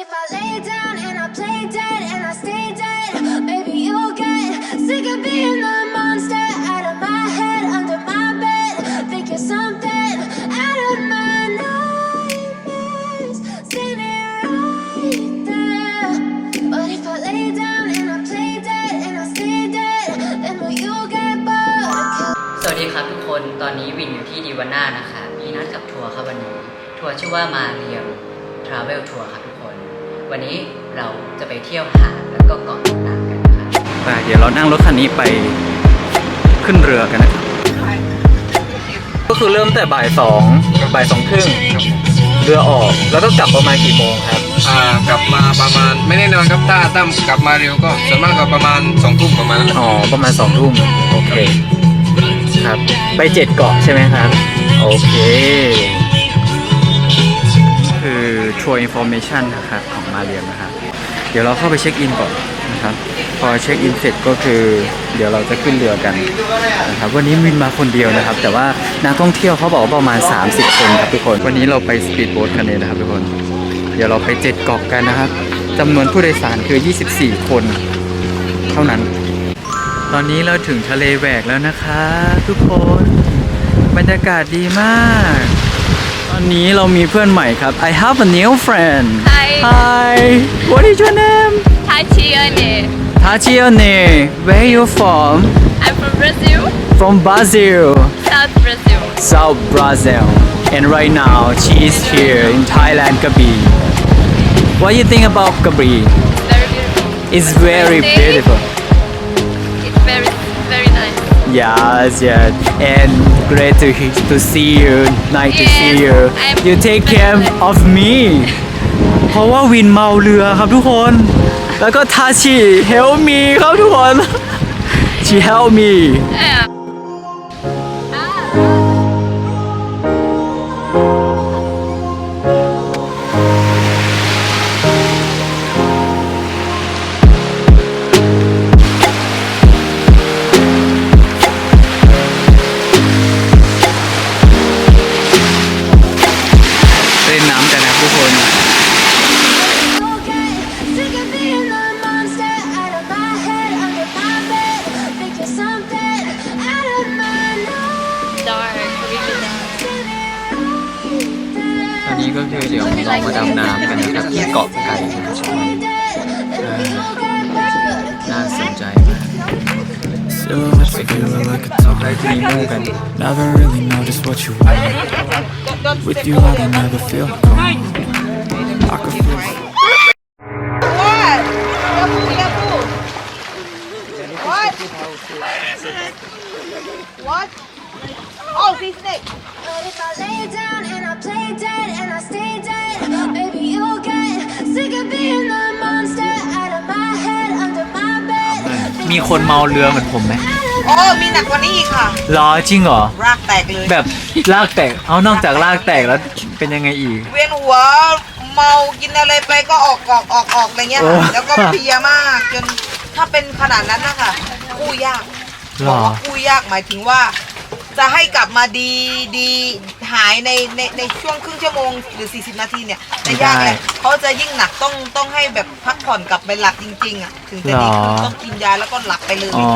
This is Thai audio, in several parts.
if I lay down and I play dead and I stay dead, maybe you'll get sick of being the monster out of my head, under my bed. Think you're something out of my nightmares, standing right there. But if I lay down and I play dead and I stay dead, then will you get bored? สวัสดีครับทุกคน ตอนนี้วินอยู่ที่ดีวาน่านะคะ มีนัดกับทัวร์ครับวันนี้ ทัวร์ชื่อว่ามาเรียมทราเวลทัวร์ครับ วันนี้เราจะไปเที่ยวหาดแล้วก็เกาะต่างๆกันนะครับไปเดี๋ยวเรานั่งรถคันนี้ไปขึ้นเรือกันนะครับก็คือเริ่มแต่บ่ายสองบ่ายสองครึ่งเรือออกแล้วก็กลับประมาณกี่โมงครับอ่ากลับมาประมาณไม่แน่นอนครับถ้าตั้มกลับมาเร็วก็ส่วนมากก็ประมาณสองทุ่มประมาณนั้นแหละอ๋อประมาณสองทุ่มโอเคครับ ไปเจ็ดเกาะใช่ไหมครับ โอเค คือทัวร์อินโฟเมชันนะครับของ มาเรียมนะครับเดี๋ยวเราเข้าไปเช็คอินก่อนนะครับ พอเช็คอินเสร็จก็คือ เดี๋ยวเราจะขึ้นเรือกันนะครับวันนี้มินมาคนเดียวนะครับ แต่ว่านักท่องเที่ยวเขาบอกประมาณ 30 คนครับทุกคน วันนี้เราไปสปีดโบ๊ทกันเลยนะครับทุกคน เดี๋ยวเราไปเจ็ดเกาะกันนะครับจำนวนผู้โดยสารคือ 24 คน เท่านั้น ตอนนี้เราถึงทะเลแหวกแล้วนะคะ ทุกคนบรรยากาศดีมาก ตอนนี้เรามีเพื่อนใหม่ครับ I have a new friend Hi. Hi What is your name Tatiane. Tatiane Where you from I'm from Brazil, From Brazil South Brazil. South Brazil and right now she is here in Thailand Krabi What do you think about Krabi Very beautiful. It's very beautiful It's very, very nice. Yes, yes, and great to he- to see you. Nice to see Yes, you. I'm You take care of me. เพราะว่าวินเมาเรือครับทุกคน แล้วก็ทาชิ help me ครับทุกคน she help me Yeah. ก็คือเดี๋ยวเรามาดำน้ำกันนะครับที่เกาะไก่นะครับเออน่าสนใจมาก Silhouettes together like a ได้ top ทีโม่กัน Never really know just what you want With you I can never feel calm I can feel What? Oh, he's snake. But if I lay down and I play dead and I stay dead, maybe you'll get sick of being the monster out of my head, under my bed. มีคนเมาเรือเหมือนผมไหมโอ้มีหนักกว่านี้อีกค่ะรอจริงเหรอ รากแตกเลยแบบลากแตก เอานอกจากลากแตกแล้วเป็นยังไงอีก เวียนหัวเมากินอะไรไปก็ออกออกออกออกอะไรเงี้ยค่ะโอ้ แล้วก็เพลียมากจนถ้าเป็นขนาดนั้นนะคะกู้ยากหรอบอกว่ากู้ยากหมายถึงว่า จะให้กลับมาดีดีหายในในในช่วงครึ่งชั่วโมงหรือ 40 นาทีเนี่ยจะยากเลยเขาจะยิ่งหนักต้องต้องให้แบบพักผ่อนกลับไปหลับจริงๆอะถึงจะดีขึ้นต้องกินยาแล้วก็หลับไปเลยอ๋อ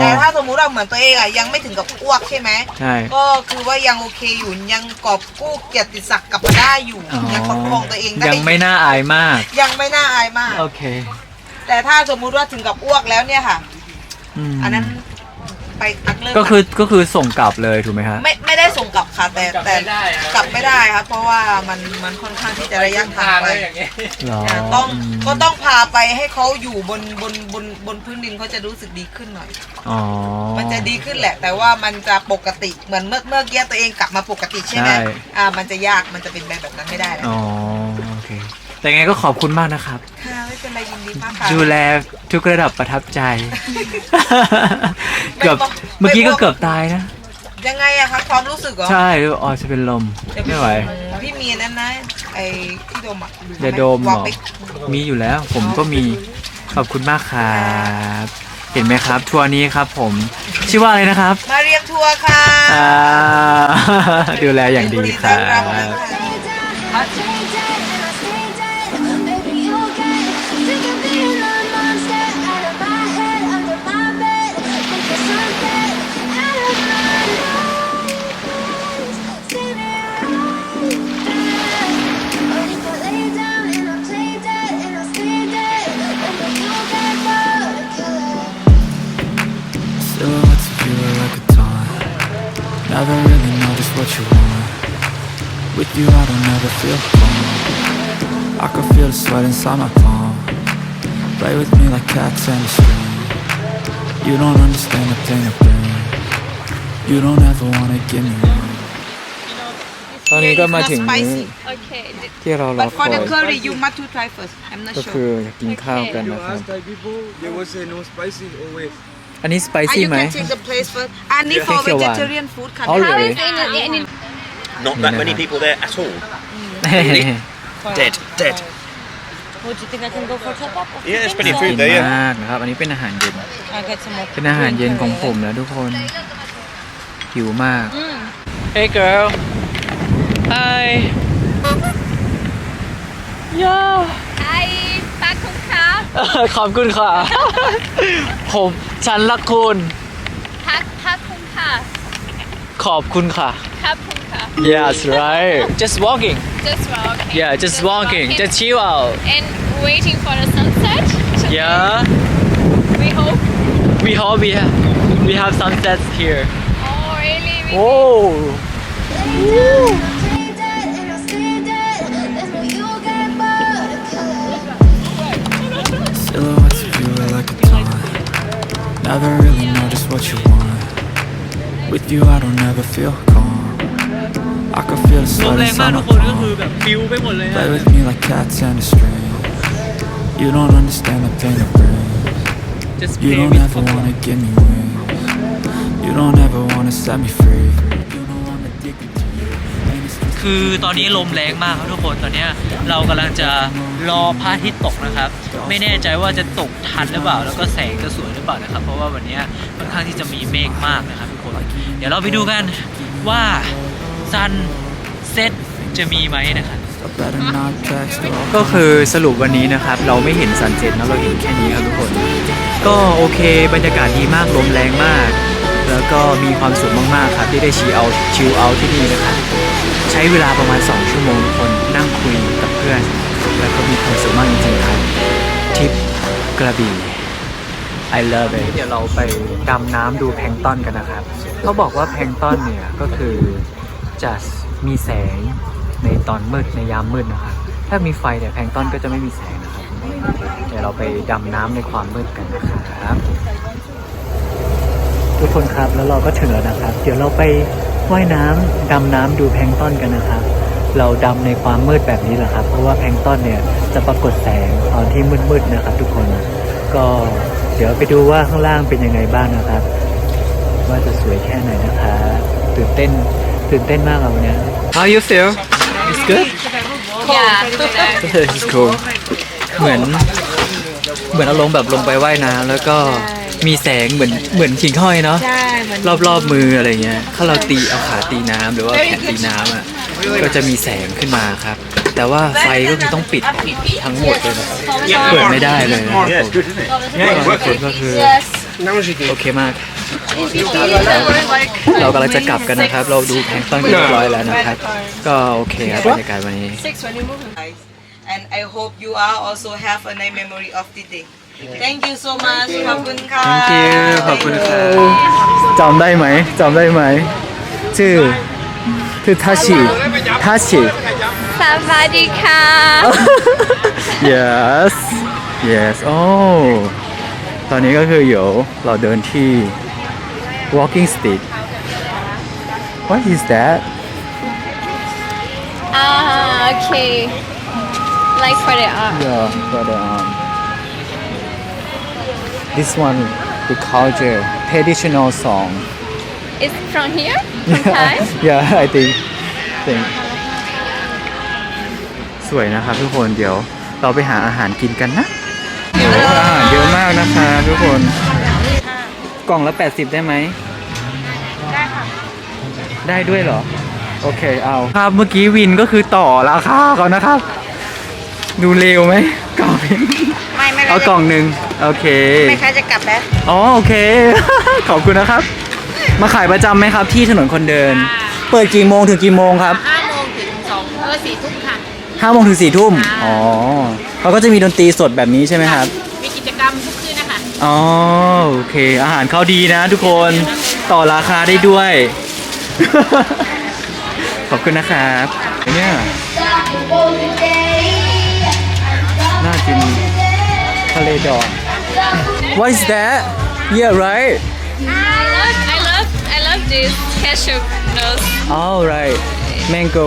แต่ถ้าสมมุติเราเหมือนตัวเองอะยังไม่ถึงกับอ้วกใช่ไหมใช่ก็คือว่ายังโอเคอยู่ยังกอบกู้เกียรติศักดิ์กลับมาได้อยู่อ๋อยังประคองตัวเองได้ยังไม่น่าอายมาก ยังไม่น่าอายมากโอเค แต่ถ้าสมมุติว่าถึงกับอ้วกแล้วเนี่ยค่ะมอันนั้น ไปอักเลิกก็คือก็คือส่งกลับเลยถูกไหมฮะ ไม่ไม่ได้ส่งกลับค่ะแต่แต่กลับไม่ได้ครับเพราะว่ามันมันค่อนข้างที่จะระยะทางไปหรออ่าต้องมก็ต้องพาไปให้เขาอยู่บนบนบนบนพื้นดินเขาจะรู้สึกดีขึ้นหน่อย อ๋อมันจะดีขึ้นแหละ แต่ว่ามันจะปกติเหมือนเมื่อเมื่อกี้ตัวเองกลับมาปกติใช่ไหมใช่อ่ามันจะยากมันจะเป็นแบบแบบนั้นไม่ได้แล้ว อ๋อ โอเค แต่ไงก็ขอบคุณมากนะครับ ค่ะไม่เป็นไรยินดีมากค่ะ ดูแลทุกระดับประทับใจ เกือบไม่บอกเมื่อกี้ไม่ก็บอกเกือบตายนะ ยังไงอะคะความรู้สึกเหรอใช่อ๋อจะเป็นลมเดี๋ยวไม่ไหว พี่มีนั่นนะไอ้ที่ดมอะเดยวโดมเหรวางอไปมีอยู่แล้ว ผมก็มีขอบคุณมากครับเห็นไหมครับ ทัวร์นี้ครับ ผมชื่อว่าอะไรนะครับมาเรียมทัวร์ค่ะอ่า ดูแลอย่างดีครัยินต้อนรับนะบคะ you, I don't ever feel calm. I can feel the sweat inside my palm. Play with me like cats and a string. You don't understand the pain of pain. You don't ever wanna give me one. ตอนนี้ก็มาถึง It's not spicy. Okay. th- ที่เรารอ But ค for อย the curry you must to try first I'm not ก็ sure คือกินข้าวกันนะครับ Thai people they will say no spicy always อันนี้สไป Ah, ซี่ you ไหม can take the place first อันนี้ for เขียวหวาน vegetarian food ค่ะ เอาเลย In, in, in, Not that many people there at all. Dead, dead. Would you think I can go for top up? Yeah, there's plenty of กิ food น there. Yeah. มากนะครับ อันนี้เป็นอาหารเย็น I'll get some more. เป็นอาหารเย็นของผมนะทุกคนหิวมาก Hey girl Hi Yeah Hi, Pak Kung Ka. ขอบคุณค่ะ ผมฉันรักคุณ Pak Pak Kung Ka. ขอบคุณค่ะ Kap Kung Ka. Yes right Just walking Just walking. Yeah just walking Just chill out And waiting for the sunset. Yeah We hope. We hope we have we have sunsets here Oh, really? We Whoa Play dead and I stay dead. That's when you get bored of killing. Silhouettes of you are like a taunt. Never really know just what you want. With you, I don't ever feel calm. I can feel the ลม sweat แรงมาก inside ทุ my กคนก็คือ palm. แบบฟิวไปหมดเลย Play อะ with me like cats and a string. You don't understand the pain it brings. Just You play don't with ever fun wanna give me wings. You don't ever wanna set me free. You know I'm addicted to you. And it's just คือตอนนี้ลมแรงมากครับทุกคนตอนเนี้ยเรากำลังจะรอพระอาทิตย์ตกนะครับ ไม่แน่ใจว่าจะตกทันหรือเปล่า แล้วก็แสงจะสวยหรือเปล่านะครับ เพราะว่าวันเนี้ยค่อนข้างที่จะมีเมฆมากนะครับทุกคน เดี๋ยวเราไปดูกันว่า ซันเซ็ตจะมีไหมนะครับ I better not text or I'll ก็คือสรุปวันนี้นะครับ เราไม่เห็นซันเซ็ตนะเราเห็นแค่นี้ครับทุกคน ก็โอเค บรรยากาศดีมากลมแรงมาก แล้วก็มีความสุขมากๆครับ ที่ได้ชีเอาชิลเอาที่นี่นะครับใช้เวลาประมาณ 2 ชั่วโมงทุกคนนั่งคุยกับเพื่อน แล้วก็มีความสุขมากจริงๆครับทริปกระบี่ I love it เดี๋ยวเราไปดำน้ำดูแพลงก์ต้อนกันนะครับ เขาบอกว่าแพลงก์ต้อนเนี่ยก็คือ จะมีแสงในตอนมืดในยามมืดนะครับ ถ้ามีไฟเนี่ยแพลงต้อนก็จะไม่มีแสงนะครับ เดี๋ยวเราไปดำน้ำในความมืดกันนะครับ ทุกคนครับแล้วเราก็ถึงแล้วนะครับ เดี๋ยวเราไปว่ายน้ำดำน้ำดูแพลงต้อนกันนะครับ เราดำในความมืดแบบนี้แหละครับ เพราะว่าแพลงต้อนเนี่ยจะปรากฏแสงตอนที่มืดๆนะครับ ทุกคนก็เดี๋ยวไปดูว่าข้างล่างเป็นยังไงบ้างนะครับ ว่าจะสวยแค่ไหนนะครับตื่นเต้น ตื่นเต้นมากอะวันเนี้ย How you feel It's good Yeah. It's cool เหมือน เหมือนอารมณ์แบบลงไปว่ายน้ำแล้วก็มีแสงเหมือนเหมือนขิงห้อยเนาะใช่เหมือนรอบรอบๆมืออะไรเงี้ยถ้าเราตีเอาขาตีน้ำหรือว่าแขนตีน้ำอะก็จะมีแสงขึ้นมาครับ แต่ว่าไฟก็คือต้องปิดทั้งหมดเลยนะครับเปิดไม่ได้เลยนะครับ Yeah, ผ it's ม good, isn't it? เนี่ยทุกคนก็คือโอเคมาก เรากำลังจะกลับกันนะครับ เราดูแพลงก์ต้นกันเรียบร้อยแล้วนะครับ ก็โอเคครับบรรยากาศวันนี้ and I hope you are also have a nice memory of the day Thank you so much ขอบคุณค่ะ thank you ขอบคุณครับจำได้ไหมจำได้ไหมชื่อคือทัชชิทัชชิ Savadi Ka. yes yes โอ้ตอนนี้ก็คือเดี๋ยวเราเดินที่ walking stick what is that Ah, okay. Like for the arm. yeah for the um this one the culture traditional song It's from here? From Thai? yeah I think think สวยนะครับทุกคนเดี๋ยวเราไปหาอาหารกินกันนะโอ้อาหารเยอะมากนะคะทุกคน กล่องละ 80 ได้ไหม ได้ค่ะ ได้ด้วยเหรอ โอเคเอาครับเมื่อกี้วินก็คือต่อราคาเขานะครับ ดูเร็วไหมกล่องนี้ไม่ไม่เอากล่องหนึ่งโอเค ไม่ค้าจะกลับแล้ว อ๋อโอเค ขอบคุณนะครับ มาขายประจำไหมครับ ที่ถนนคนเดิน เปิดกี่โมงถึงกี่โมงครับ5โมงถึง2เออ4ทุ่มค่ะห้าโมงถึงสี่ทุ่มอ๋อเขาก็จะมีดนตรีสดแบบนี้ใช่ไหมครับ อ๋อโอเค อาหารเขาดีนะทุกคนต่อราคาได้ด้วย ขอบคุณนะครับเนี่ยน่ากินทะเลดอง What is that Yeah right I love, I love, I love this cashew nose. All right Mango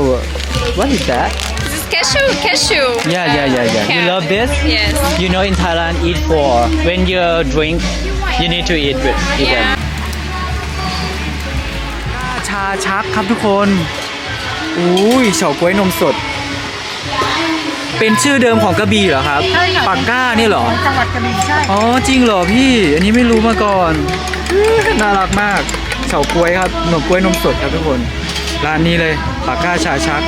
What is that This is cashew, cashew. Yeah yeah yeah yeah You Can. love this Yes. You know in Thailand eat for when you drink you need to eat with eat them Yeah. ชาชักครับทุกคน อุ้ยเฉาก๊วยนมสด เป็นชื่อเดิมของกระบี่เหรอครับปากก้านี่เหรอ จังหวัดกระบี่ใช่ อ๋อจริงเหรอพี่ อันนี้ไม่รู้มาก่อน น่ารักมากเฉาก๊วยครับหนมกล้วยนมสดครับทุกคน ร้านนี้เลยปากก้าชาชัก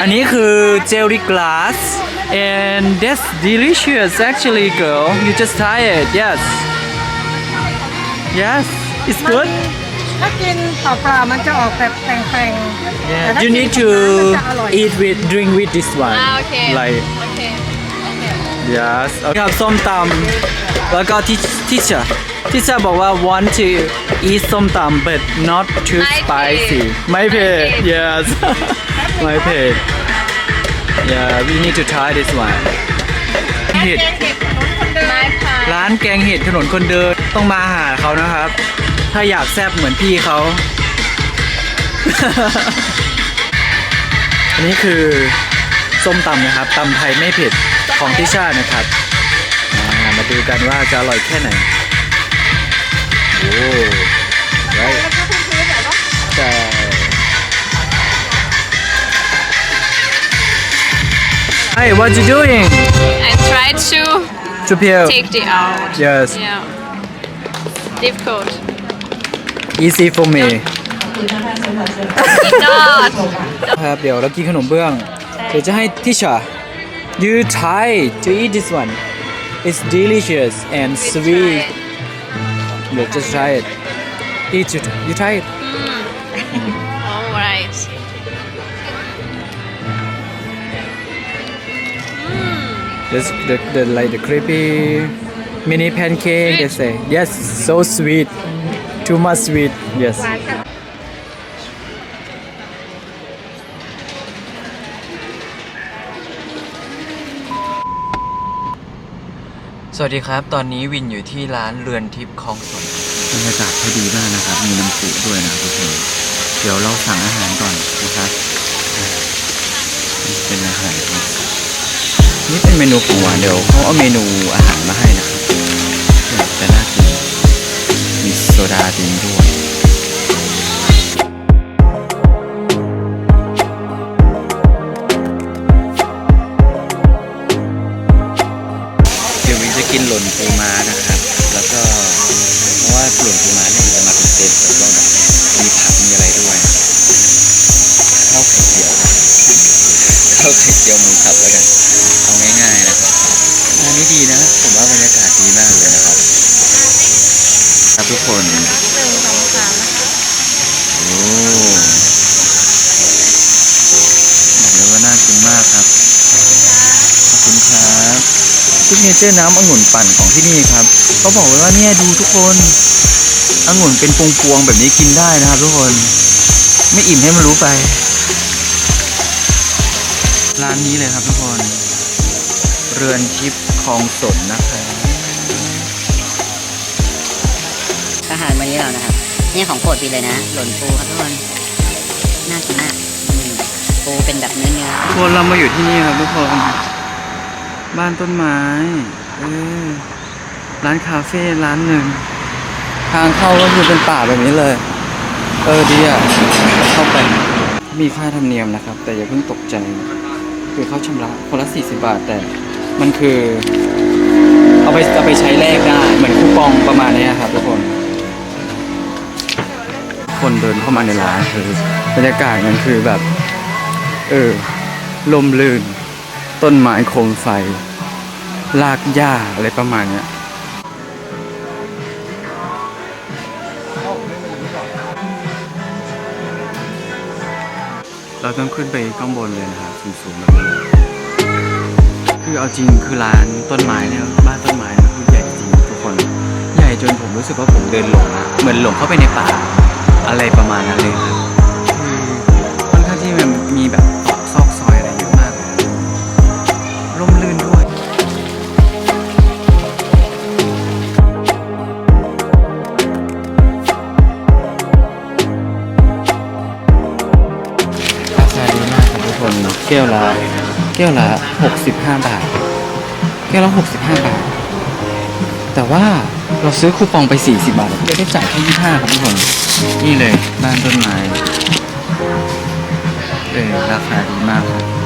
อันนี้คือเจลลี่กลาส and that's delicious actually girl you just try it yes yes it's good ถ้ากินเปล่าๆมันจะออกแบบแข็ง yeah แต่ถ้า you กิน need กับ to น้ำมันจะอร่อย eat with drink with this one Ah, okay. like Okay. yes ครับส้มตำแล้วก็ที่ที่จะ ที่จะบอกว่า want to eat ส้มตำ but not too ไม่เผ็ด spicy ไม่เผ็ดไม่เผ็ด yes ไม่เผ็ด yeah we need to try this one เห็ด My pie. ร้านแกงเห็ดถนนคนเดินต้องมาหาเขานะครับ ถ้าอยากแซ่บเหมือนพี่เขา อันนี้คือส้มตำนะครับตำไทยไม่เผ็ดของทิชานะครับอ่ามาดูกันว่าจะอร่อยแค่ไหน โอ้ไรใช่ Hey what you doing I tried to to peel take the out. yes Yeah. Difficult. easy for me Not. ครับเดี๋ยวเรากินขนมเบื้อง เดี๋ยวจะให้ทิชา you try to eat this one it's delicious and sweet No, just try it. Eat it. You try it. Mm. All right. Mm. This the, the like the creepy mini pancake. Sweet. They say yes, so sweet. Too much sweet. Yes. วัสดีครับ ตอนนี้วินอยู่ที่ร้านเรือนทิพย์คลองสนบรรยากาศพอดีมากนะครับ มีน้ำพุด้วยนะทุกคนเดี๋ยวเราสั่งอาหารก่อนนะครับ เป็นอาหารนี่เป็นเมนูของหวานเดี๋ยวเขาเอาเมนูอาหารมาให้นะครับเนี่ยจะน่ากินมีโซดาดินด้วยาะว่าหล่นปูม้าเนี่ยมันจะมาเป็นเซตแล้วก็แบบมีผักมีอะไรด้วยข้าวไข่เจียวข้าวไข่เจียวหมูสับแล้วกันเอาง่ายๆนะครับอันนี้ดีนะ ผมว่าบรรยากาศดีมากเลยนะครับครับทุกคนโอ้ ซิกเนเจอร์น้ำองุ่นปั่นของที่นี่ครับเขาบอกไว้ว่าเนี่ยดูทุกคนองุ่นเป็นพวงๆแบบนี้กินได้นะครับ ทุกคนไม่อิ่มให้มันรู้ไป ร้านนี้เลยครับทุกคน เรือนทิพย์คลองสนนะครับอาหารวันนี้เรานะครับนี่ของโปรดปีเลยนะ หล่นปูครับทุกคนน่ากินมากอืมปูเป็นแบบเนื้อเนื้อทุกคนเรามาอยู่ที่นี่ครับทุกคน บ้านต้นไม้เออร้านคาเฟ่ร้านหนึ่ง ทางเข้าก็คือเป็นป่าแบบนี้เลย เออดีอะเข้าไปมีค่าธรรมเนียมนะครับ แต่อย่าเพิ่งตกใจ คือเขาชำระคนละ 40 บาทแต่มันคือ เอาไปเอาไปใช้แลกได้ เหมือนคูปองประมาณนี้ครับทุกคน คนเดินเข้ามาในร้านคือบรรยากาศมันคือแบบ เออ ลมลื่น ต้นไม้โคมไฟลากหญ้าอะไรประมาณเนี้ยเราต้องขึ้นไปข้างบนเลยนะครับสูงๆแบบนี้คือเอาจริงคือร้านต้นไม้เนี่ยบ้านต้นไม้เนี่ยคือใหญ่จริงทุกคน ใหญ่จนผมรู้สึกว่าผมเดินหลงนะเหมือนหลงเข้าไปในป่าอะไรประมาณนั้นเลยครับคือค่อนข้างที่มันมีแบบ แก้วละแก้วละ 65 บาท แก้วละ 65 บาท แต่ว่าเราซื้อคูปองไป 40 บาทเราก็ได้จ่ายแค่25 ครับทุกคน นี่เลยบ้านต้นไม้เออราคาดีมากครับ